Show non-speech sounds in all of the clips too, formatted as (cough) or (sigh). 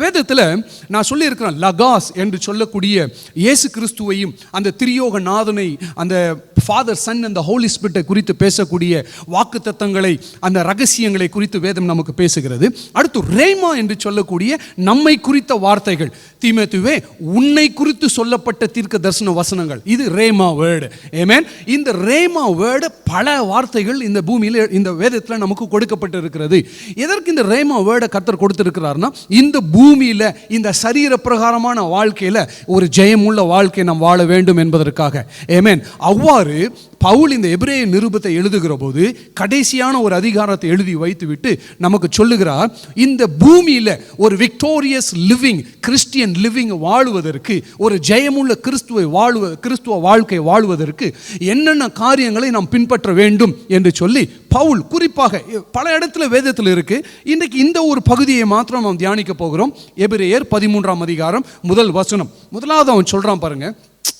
வேதத்தில் நான் சொல்லியிருக்கிறேன் லகாஸ் என்று சொல்லக்கூடிய இயேசு கிறிஸ்துவையும் அந்த திரியோக நாதனை அந்த ஃபாதர் சன் அந்த ஹோலி ஸ்பிரிட்டை குறித்து பேசக்கூடிய வாக்கு தத்தங்களை அந்த ரகசியங்களை குறித்து வேதம் நமக்கு பேசுகிறது. அடுத்து ரேமா என்று சொல்லக்கூடிய நம்மை குறித்த வார்த்தைகள். தீமேத்துவே உன்னை குறித்து சொல்லப்பட்ட தீர்க்க தரிசன வசனங்கள். இது ரேமா வேர்டு ஏமேன் இந்த ரேமா வேர்டு பல வார்த்தைகள் இந்த பூமியில் இந்த வேதத்தில் நமக்கு கொடுக்கப்பட்டு இருக்கிறது எதற்கு இந்த ரேமா வேர்டை கத்தர் கொடுத்திருக்கிறார்னா இந்த பூமியில் இந்த சரீர பிரகாரமான வாழ்க்கையில் ஒரு ஜெயமுள்ள வாழ்க்கை நாம் வாழ வேண்டும் என்பதற்காக. ஏமேன் அவ்வாறு பவுல் இந்த எபிரேய நிருபத்தை எழுதுகிற போது கடைசியான ஒரு அதிகாரத்தை எழுதி வைத்துவிட்டு நமக்கு சொல்லுகிறார் இந்த பூமியில் ஒரு விக்டோரியஸ் லிவிங் கிறிஸ்டியன் லிவிங் வாழுவதற்கு ஒரு ஜெயமுள்ள கிறிஸ்துவை வாழ்வ கிறிஸ்துவ வாழ்க்கை வாழ்வதற்கு என்னென்ன காரியங்களை நாம் பின்பற்ற வேண்டும் என்று சொல்லி பவுல் குறிப்பாக பல இடத்துல வேதத்தில் இருக்கு. இன்றைக்கு இந்த ஒரு பகுதியை மாத்திரம் நாம் தியானிக்க போகிறோம். எபிரேயர் பதிமூன்றாம் அதிகாரம் முதல் வசனம். முதலாவது அவன் சொல்கிறான் பாருங்கள்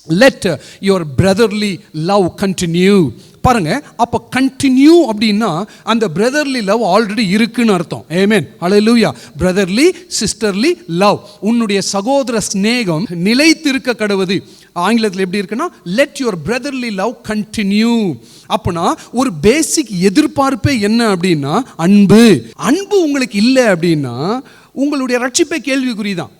let your brotherly love continue பாருங்க அப்போ கண்டினியூ அப்படின்னா அந்த பிரதர்லி லவ் ஆல்ரெடி இருக்குன்னு அர்த்தம். ஏமேன் அலையிலூயா பிரதர்லி சிஸ்டர்லி லவ் உன்னுடைய சகோதர ஸ்நேகம் நிலைத்திருக்க கடவுது. ஆங்கிலத்தில் எப்படி இருக்குன்னா let your brotherly love continue அப்போனா ஒரு பேசிக் எதிர்பார்ப்பே என்ன அப்படின்னா அன்பு. அன்பு உங்களுக்கு இல்லை அப்படின்னா உங்களுடைய ரட்சிப்பே கேள்விக்குறி தான்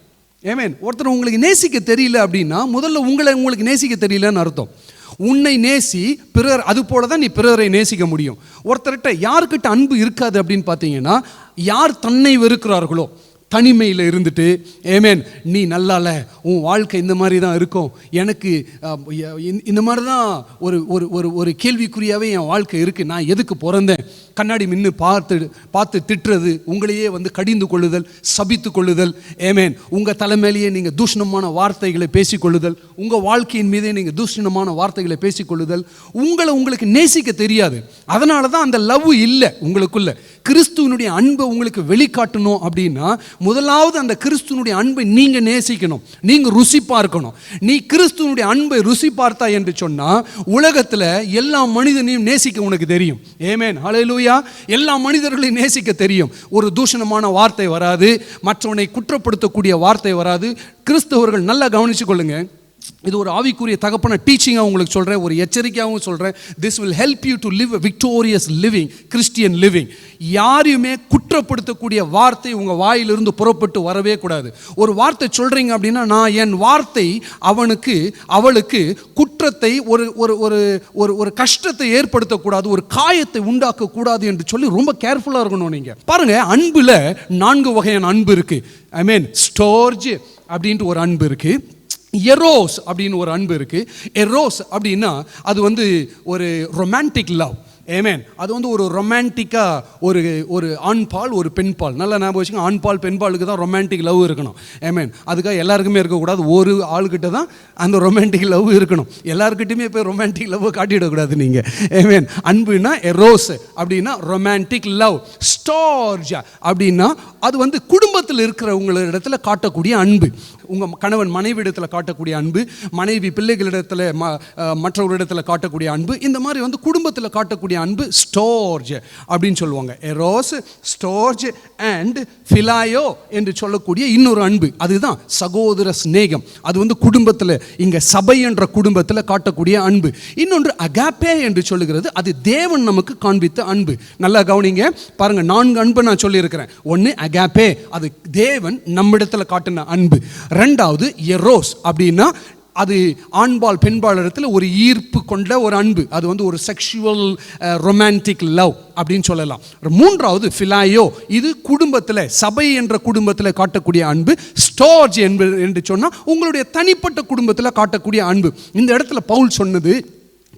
ஏமேன் ஒருத்தர் உங்களுக்கு நேசிக்க தெரியல அப்படின்னா முதல்ல உங்களை உங்களுக்கு நேசிக்க தெரியலன்னு அர்த்தம். உன்னை நேசி பிறர் அது போல தான் நீ பிறரை நேசிக்க முடியும். ஒருத்தர்கிட்ட யாருக்கிட்ட அன்பு இருக்காது அப்படின்னு பார்த்தீங்கன்னா யார் தன்னை வெறுக்கிறார்களோ தனிமையில் இருந்துட்டு ஏமேன் நீ நல்லால உன் வாழ்க்கை இந்த மாதிரி தான் இருக்கும். எனக்கு இந்த- மாதிரி தான் ஒரு ஒரு ஒரு ஒரு கேள்விக்குறியாகவே என் வாழ்க்கை இருக்குது நான் எதுக்கு பிறந்தேன்? கண்ணாடி மின்னு பார்த்து பார்த்து திட்டுறது உங்களையே வந்து கடிந்து கொள்ளுதல் சபித்து கொள்ளுதல். ஏமேன் உங்கள் தலைமையிலேயே நீங்கள் தூஷணமான வார்த்தைகளை பேசிக்கொள்ளுதல். உங்கள் வாழ்க்கையின் மீதே நீங்கள் தூஷணமான வார்த்தைகளை பேசிக்கொள்ளுதல். உங்களை உங்களுக்கு நேசிக்க தெரியாது. அதனால தான் அந்த லவ் இல்லை உங்களுக்குள்ளே. கிறிஸ்துவனுடைய அன்பை உங்களுக்கு வெளிக்காட்டணும் அப்படின்னா முதலாவது அந்த கிறிஸ்துவனுடைய அன்பை நீங்கள் நேசிக்கணும். நீங்கள் ருசி பார்க்கணும். நீ கிறிஸ்துவனுடைய அன்பை ருசி பார்த்தா என்று சொன்னால் உலகத்தில் எல்லா மனிதனையும் நேசிக்க உனக்கு தெரியும். ஏமேன் ஹalleluya எல்லா மனிதர்களையும் நேசிக்க தெரியும். ஒரு தூஷணமான வார்த்தை வராது. மற்றவனை குற்றப்படுத்தக்கூடிய வார்த்தை வராது. கிறிஸ்தவர்கள் நல்லா கவனிச்சு கொள்ளுங்கள் இது ஒரு ஆவிக்குரிய தகப்பன டீச்சிங்காக உங்களுக்கு சொல்கிறேன் ஒரு எச்சரிக்கையாகவும் சொல்கிறேன் this will help you to live victorious living Christian living யாரையுமே குற்றப்படுத்தக்கூடிய வார்த்தை உங்கள் வாயிலிருந்து புறப்பட்டு வரவே கூடாது. ஒரு வார்த்தை சொல்கிறீங்க அப்படின்னா நான் என் வார்த்தை அவனுக்கு அவளுக்கு குற்றத்தை ஒரு ஒரு ஒரு ஒரு ஒரு கஷ்டத்தை ஏற்படுத்தக்கூடாது ஒரு காயத்தை உண்டாக்கக்கூடாது என்று சொல்லி ரொம்ப கேர்ஃபுல்லாக இருக்கணும் நீங்கள் பாருங்கள் அன்பில் நான்கு வகையான அன்பு இருக்குது ஐ மீன் ஸ்டோர்ஜ் அப்படின்ட்டு ஒரு அன்பு இருக்குது எரோஸ் அப்படின்னு ஒரு அன்பு இருக்குது எரோஸ் அப்படின்னா அது வந்து ஒரு ரொமான்டிக் லவ் ஏமேன் அது வந்து ஒரு ரொமான்டிக்காக ஒரு ஒரு ஆண் பால் ஒரு பெண் பால் நல்லா ஞாபகம் வச்சுக்கோங்க ஆண் பால் பெண் பாலுக்கு தான் ரொமான்டிக் லவ் இருக்கணும். ஏமேன் அதுக்காக எல்லாருக்குமே இருக்கக்கூடாது. ஒரு ஆளுக்கிட்ட தான் அந்த ரொமான்டிக் லவ் இருக்கணும். எல்லாருக்கிட்டையுமே போய் ரொமான்டிக் லவ் காட்டிவிடக்கூடாது நீங்கள் ஏமேன் அன்புனா எரோஸ் அப்படின்னா ரொமான்டிக் லவ் ஸ்டார்ஜ் அப்படின்னா அது வந்து குடும்பத்தில் இருக்கிறவங்களிடத்துல காட்டக்கூடிய அன்பு. உங்கள் கணவன் மனைவியிடத்தில் காட்டக்கூடிய அன்பு மனைவி பிள்ளைகளிடத்தில் ம அஹ் காட்டக்கூடிய அன்பு. இந்த மாதிரி வந்து குடும்பத்தில் காட்டக்கூடிய அன்பு ஸ்டோர்ஜ் அப்படின்னு சொல்லுவாங்க. எரோஸ் ஸ்டோர்ஜ் அண்ட் ஃபிலாயோ என்று சொல்லக்கூடிய இன்னொரு அன்பு. அதுதான் சகோதர சிநேகம். அது வந்து குடும்பத்தில் இங்கே சபை என்ற குடும்பத்தில் காட்டக்கூடிய அன்பு. இன்னொன்று அகாப்பே என்று சொல்லுகிறது. அது தேவன் நமக்கு காண்பித்த அன்பு. நல்லா கவனிங்க. பாருங்க நான்கு அன்பு நான் சொல்லியிருக்கிறேன். ஒன்று அகாப்பே. அது தேவன் நம்மிடத்தில் காட்டின அன்பு. ரெண்டாவது எரோஸ் அப்படின்னா அது ஆண்பால் பெண்பால் இடத்துல ஒரு ஈர்ப்பு கொண்ட ஒரு அன்பு. அது வந்து ஒரு செக்ஷுவல் ரொமான்டிக் லவ் அப்படின்னு சொல்லலாம். மூன்றாவது ஃபிலாயோ இது குடும்பத்தில் சபை என்ற குடும்பத்தில் காட்டக்கூடிய அன்பு. ஸ்டோர்ஜ் என்பது என்று சொன்னால் உங்களுடைய தனிப்பட்ட குடும்பத்தில் காட்டக்கூடிய அன்பு. இந்த இடத்துல பவுல் சொன்னது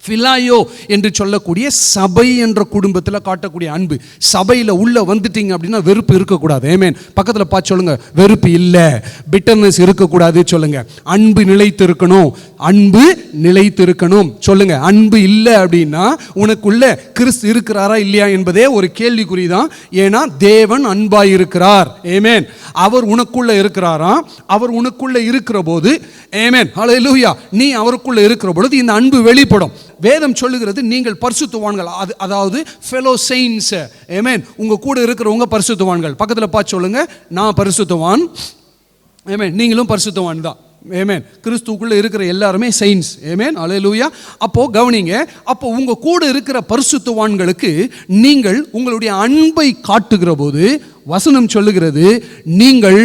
ஃபிலாயோ என்று சொல்லக்கூடிய சபை என்ற குடும்பத்தில் காட்டக்கூடிய அன்பு. சபையில் உள்ள வந்துட்டீங்க அப்படின்னா வெறுப்பு இருக்கக்கூடாது. ஏமேன் பக்கத்தில் பார்த்து சொல்லுங்க. வெறுப்பு இல்லை. பிட்டர்னஸ் இருக்கக்கூடாது சொல்லுங்க. அன்பு நிலைத்து இருக்கணும் அன்பு நிலைத்து இருக்கணும் சொல்லுங்க. அன்பு இல்லை அப்படின்னா உனக்குள்ள கிறிஸ்து இருக்கிறாரா இல்லையா என்பதே ஒரு கேள்விக்குறி தான். ஏன்னா தேவன் அன்பாய் இருக்கிறார் ஏமேன் அவர் உனக்குள்ள இருக்கிறாராம் அவர் உனக்குள்ள இருக்கிற போது ஏமேன் ஹalleluya நீ அவருக்குள்ள இருக்கிற பொழுது இந்த அன்பு வெளிப்படும். வேதம் சொல்லுகிறது நீங்கள் பரிசுத்துவான்கள். அது அதாவது ஃபெலோ செயின்ஸ் ஏமேன் உங்கள் கூட இருக்கிறவங்க பரிசுத்துவான்கள். பக்கத்தில் பார்த்து சொல்லுங்க. நான் பரிசுத்துவான். ஏமேன் நீங்களும் பரிசுத்தவான் தான். ஏமேன் கிறிஸ்துக்குள்ளே இருக்கிற எல்லாருமே செயின்ஸ் ஏமேன் அலையலூயா அப்போது கவனிங்க அப்போ உங்கள் கூட இருக்கிற பரிசுத்துவான்களுக்கு நீங்கள் உங்களுடைய அன்பை காட்டுகிற போது வசனம் சொல்லுகிறது நீங்கள்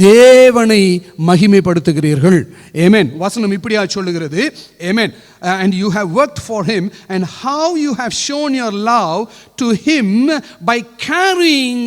தேவனை மகிமைப்படுத்துகிறீர்கள். ஏமேன் வசனம் இப்படியா சொல்லுகிறது. Amen and you have work for him and how you have shown your love to him by caring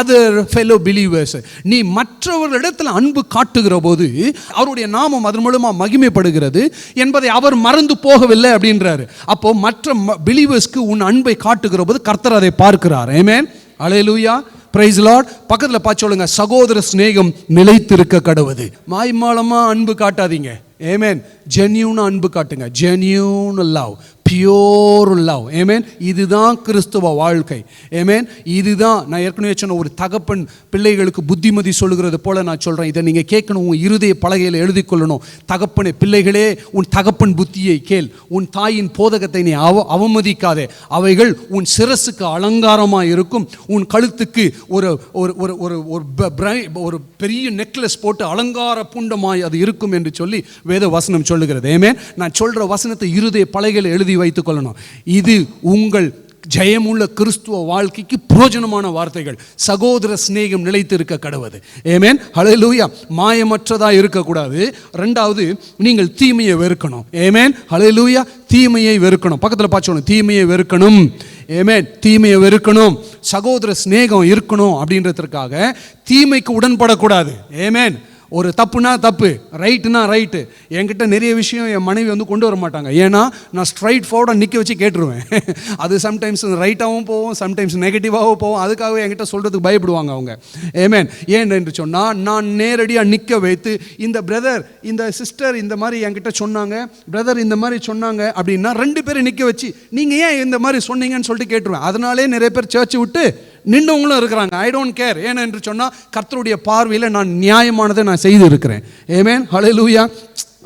other fellow believers நீ மற்றவர்களிடத்தில் அன்பு காட்டுகிற போது அவருடைய நாமம் அதன் மூலமாக மகிமைப்படுகிறது என்பதை அவர் மறந்து போகவில்லை அப்படின்றாரு. அப்போ மற்ற பிலீவர்ஸ்க்கு உன் அன்பை காட்டுகிற போது கர்த்தர் அதை பார்க்கிறார். ஏமேன் அலையலூயா பிரைஸ் லார்ட் பக்கத்தில் பார்த்து சொல்லுங்க. சகோதர சிநேகம் நிலைத்திருக்க கடவுது. மாய்மாலமாக அன்பு காட்டாதீங்க. ஏமேன் ஜென்யூன் அன்பு காட்டுங்க. ஜென்யூன் லவ் பியோர் லவ் ஏமேன் இதுதான் கிறிஸ்துவ வாழ்க்கை. ஏமேன் இதுதான் நான் ஏற்கனவே சொன்ன ஒரு தகப்பன் பிள்ளைகளுக்கு புத்திமதி சொல்லுகிறது போல நான் சொல்கிறேன் இதை நீங்கள் கேட்கணும் உன் இருதய பலகையில் எழுதி கொள்ளணும். தகப்பனே பிள்ளைகளே உன் தகப்பன் புத்தியை கேள். உன் தாயின் போதகத்தை நீ அவ அவமதிக்காதே. அவைகள் உன் சிரசுக்கு அலங்காரமாக இருக்கும். உன் கழுத்துக்கு ஒரு ஒரு ஒரு ஒரு ஒரு ப- பிரை- ஒரு பெரிய நெக்லஸ் போட்டு அலங்கார புண்டமாய் அது இருக்கும் என்று சொல்லி வேத வசனம் சொல்லுகிறது. ஏமே நான் சொல்கிற வசனத்தை இருதய பலகையில் எழுதி வைத்துக் கொள்ளணும் இது உங்கள் ஜெயமுள்ள கிறிஸ்துவ வாழ்க்கைக்கு புரோஜனமான வார்த்தைகள். சகோதர சிநேகம் நிலைத்து இருக்க கடவுது. ஏமேன் ஹலலூயா மாயமற்றதா இருக்கக்கூடாது. ரெண்டாவது நீங்கள் தீமையை வெறுக்கணும். ஏமேன் ஹலலூயா தீமையை வெறுக்கணும். பக்கத்தில் பார்த்து தீமையை வெறுக்கணும். ஏமேன் தீமையை வெறுக்கணும். சகோதர சிநேகம் இருக்கணும் அப்படின்றதுக்காக தீமைக்கு உடன்படக்கூடாது. ஏமேன் ஒரு தப்புனா தப்பு ரைட்டுனா ரைட்டு என்கிட்ட நிறைய விஷயம் என் மனைவி வந்து கொண்டு வர மாட்டாங்க. ஏன்னா நான் ஸ்ட்ரைட் ஃபார்வர்டாக நிற்க வச்சு கேட்டுருவேன். (laughs) அது சம்டைம்ஸ் ரைட்டாகவும் போவோம் சம்டைம்ஸ் நெகட்டிவாகவும் போவோம் அதுக்காக என்கிட்ட சொல்கிறதுக்கு பயப்படுவாங்க அவங்க. ஏமேன் ஏன் என்று சொன்னால் நான் நேரடியாக நிற்க வைத்து இந்த பிரதர் இந்த சிஸ்டர் இந்த மாதிரி என்கிட்ட சொன்னாங்க பிரதர் இந்த மாதிரி சொன்னாங்க அப்படின்னா ரெண்டு பேரும் நிற்க வச்சு நீங்கள் ஏன் இந்த மாதிரி சொன்னீங்கன்னு சொல்லிட்டு கேட்டுருவேன். அதனாலே நிறைய பேர் சர்ச் விட்டு நின்றவங்களும் இருக்கிறாங்க. ஐ டோன்ட் கேர் ஏனென்று சொன்னால் கர்த்தருடைய பார்வையில் நான் நியாயமானதை நான் செய்து இருக்கிறேன் ஏமேன் ஹalleluya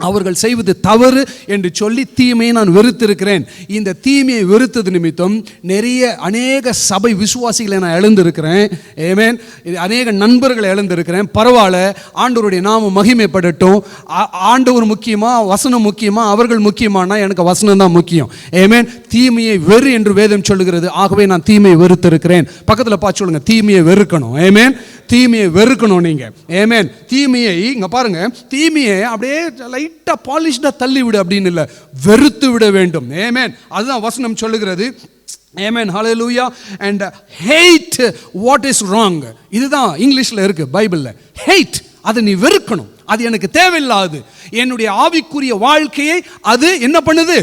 அவர்கள் செய்வது தவறு என்று சொல்லி தீமையை நான் வெறுத்திருக்கிறேன். இந்த தீமையை வெறுத்தது நிமித்தம் நிறைய அநேக சபை விசுவாசிகளை நான் எழுந்திருக்கிறேன் ஏமேன் அநேக நண்பர்களை எழுந்திருக்கிறேன் பரவாயில்ல ஆண்டவருடைய நாமம் மகிமைப்படட்டும். ஆண்டவர் முக்கியமா வசனம் முக்கியமா அவர்கள் முக்கியமானா எனக்கு வசனம் தான் முக்கியம். ஏமேன் தீமையை வெறு என்று வேதம் சொல்லுகிறது. ஆகவே நான் தீமையை வெறுத்திருக்கிறேன். பக்கத்தில் பார்த்து சொல்லுங்கள் தீமையை வெறுக்கணும். ஏமேன் தீமையை வெறுக்கணும் நீங்கள் ஏமேன் தீமையை இங்கே பாருங்கள் தீமையை அப்படியே லைட்டாக பாலிஷ்டாக தள்ளி விடு அப்படின்னு இல்லை வெறுத்து விட வேண்டும். ஏமேன் அதுதான் வசனம் சொல்லுகிறது. Amen hallelujah and hate what is wrong இதுதான் இங்கிலீஷில் இருக்குது பைபிளில். ஹெய்ட் அதை நீ வெறுக்கணும். அது எனக்கு தேவையில்லாது. என்னுடைய ஆவிக்குரிய வாழ்க்கையை அது என்ன பண்ணுது?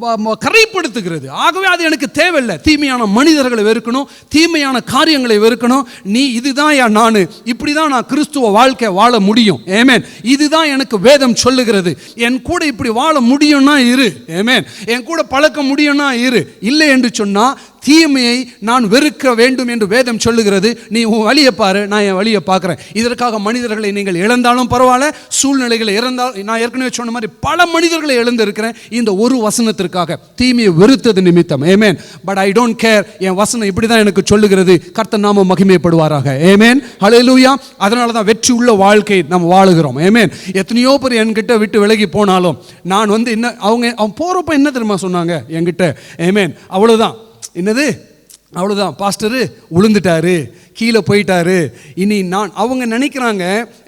கரைப்படுத்துகிறது. ஆகவே அது எனக்கு தேவையில்லை. தீமையான மனிதர்களை வெறுக்கணும் தீமையான காரியங்களை வெறுக்கணும். நீ இதுதான் என் நான். இப்படி தான் நான் கிறிஸ்துவ வாழ்க்கை வாழ முடியும். ஏமேன் இதுதான் எனக்கு வேதம் சொல்லுகிறது. என் கூட இப்படி வாழ முடியும்னா இரு. ஏமேன் என் கூட பழக்க முடியும்னா இரு. இல்லை என்று சொன்னால் தீமையை நான் வெறுக்க வேண்டும் என்று வேதம் சொல்லுகிறது. நீ உன் வழியை பாரு நான் என் வழியை பார்க்குறேன். இதற்காக மனிதர்களை நீங்கள் இழந்தாலும் பரவாயில்ல சூழ்நிலைகளை இறந்தால் நான் ஏற்கனவே சொன்ன மாதிரி பல மனிதர்களை இழந்திருக்கிறேன் இந்த ஒரு வசனத்திற்காக. தீமையை வெறுத்தது நிமித்தம். Amen but I don't care என் வசனம் இப்படி தான் எனக்கு சொல்லுகிறது. கர்த்த நாம மகிமைப்படுவாராக. ஏமேன் ஹலெலூயா அதனால தான் வெற்றி உள்ள வாழ்க்கை நம்ம வாழுகிறோம். ஏமேன் எத்தனையோ பேர் என்கிட்ட விட்டு விலகி போனாலும் நான் வந்து என்ன அவங்க அவன் போகிறப்ப என்ன தெரியுமா சொன்னாங்க? என்கிட்ட. ஏமேன் அவ்வளோதான் என்னது? அவ்வளோதான் பாஸ்டரு உளுந்துட்டாரு. கீழே போயிட்டாரு. இனி நான் அவங்க நினைக்கிறாங்க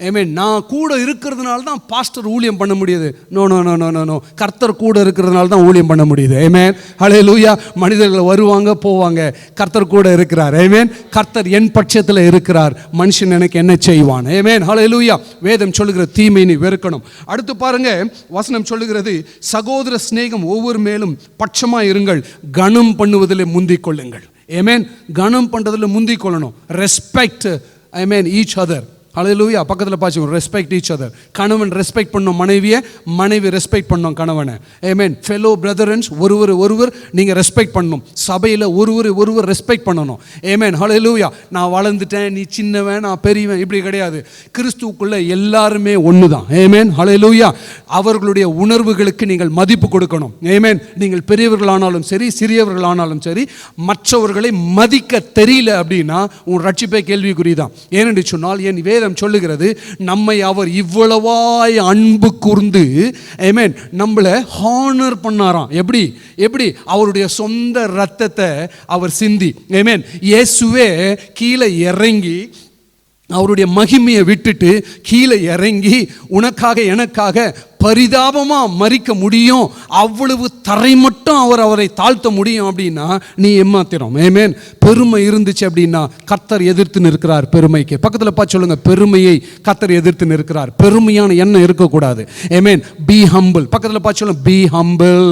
ஏமே நான் கூட இருக்கிறதுனால தான் பாஸ்டர் ஊழியம் பண்ண முடியுது. No no no no no no கர்த்தர் கூட இருக்கிறதுனால தான் ஊழியம் பண்ண முடியுது. ஏமே ஹலே லூயா மனிதர்கள் வருவாங்க போவாங்க. கர்த்தர் கூட இருக்கிறார். ஏமேன் கர்த்தர் என் பட்சத்தில் இருக்கிறார். மனுஷன் எனக்கு என்ன செய்வான்? ஏமேன் ஹலே லூயா வேதம் சொல்லுகிற தீமை நீ வெறுக்கணும். அடுத்து பாருங்க வசனம் சொல்லுகிறது சகோதர சிநேகம் ஒவ்வொரு மேலும் பட்சமாக இருங்கள் கனம் பண்ணுவதில் முந்திக் கொள்ளுங்கள். ஏமேன் கனம் பண்ணுறதுல முந்திக் கொள்ளணும் respect I mean each other ஹalleluya பக்கத்தில் பாய்ச்சுவோம் ரெஸ்பெக்ட் ஈச் அதர் கணவன் ரெஸ்பெக்ட் பண்ணும் மனைவியை மனைவி ரெஸ்பெக்ட் பண்ணும் கணவனை. ஏமேன் ஃபெலோ பிரதரன்ஸ் ஒருவர் ஒருவர் நீங்கள் ரெஸ்பெக்ட் பண்ணணும். சபையில் ஒருவர் ஒருவர் ரெஸ்பெக்ட் பண்ணணும். ஏமேன் ஹalleluya நான் வளர்ந்துட்டேன் நீ சின்னவன் நான் பெரியவன் இப்படி கிடையாது. கிறிஸ்துவுக்குள்ளே எல்லாருமே ஒன்று தான் ஏமேன் ஹalleluya அவர்களுடைய உணர்வுகளுக்கு நீங்கள் மதிப்பு கொடுக்கணும். ஏமேன் நீங்கள் பெரியவர்களானாலும் சரி சிறியவர்களானாலும் சரி மற்றவர்களை மதிக்க தெரியல அப்படின்னா உன் ரட்சிப்பே கேள்விக்குறி தான் ஏனென்று சொன்னால் என் வேத வேதம் சொல்லுகிறது நம்மை அவர் இவ்வளவாய் அன்பு கூர்ந்து ஏமேன் நம்மளை ஹானர் பண்ணாராம். எப்படி? எப்படி? அவருடைய சொந்த ரத்தத்தை அவர் சிந்தி ஏமேன் இயேசுவே கீழே இறங்கி அவருடைய மகிமையை விட்டுட்டு கீழே இறங்கி உனக்காக எனக்காக பரிதாபமா மறிக்க முடியும்? அவ்வளவு தரை மட்டும் அவர் அவரை தாழ்த்த முடியும் அப்படின்னா நீ ஏமாத்திரம் ஏமேன் பெருமை இருந்துச்சு அப்படின்னா கத்தர் எதிர்த்து நிற்கிறார் பெருமைக்கு. பக்கத்தில் பார்த்து சொல்லுங்கள் பெருமையை கத்தர் எதிர்த்து நிற்கிறார். பெருமையான எண்ணம் இருக்கக்கூடாது. ஏமேன் பி ஹம்பிள் பக்கத்தில் பார்த்து சொல்லுங்க பி ஹம்பிள்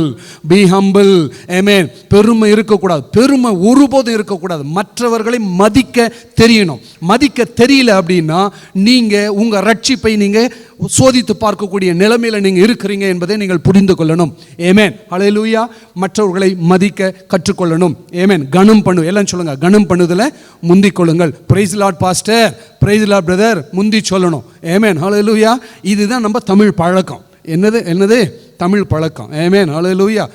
பி ஹம்பிள் ஏமேன் பெருமை இருக்கக்கூடாது. பெருமை ஒருபோதும் இருக்கக்கூடாது. மற்றவர்களை மதிக்க தெரியணும். மதிக்க தெரியல அப்படின்னா நீங்கள் உங்கள் ரட்சிப்பை நீங்கள் சோதித்து பார்க்கக்கூடிய நிலைமையில நீங்கள் இருக்கிறீங்க என்பதை நீங்கள் புரிந்து கொள்ளணும். ஏமேன் அலையிலூயா மற்றவர்களை மதிக்க கற்றுக்கொள்ளணும். ஏமேன் கனம் பண்ணு எல்லாம் சொல்லுங்கள் சொல்லுங்க கனம் பண்ணுதல முந்திக் கொள்ளுங்கள். Praise Lord pastor praise Lord brother முந்தி சொல்லணும். ஏமேன் ஹalleluya இதுதான் நம்ம தமிழ் பழக்கம். என்னது? என்னது? தமிழ் பழக்கம். ஏமேன் ஹalleluya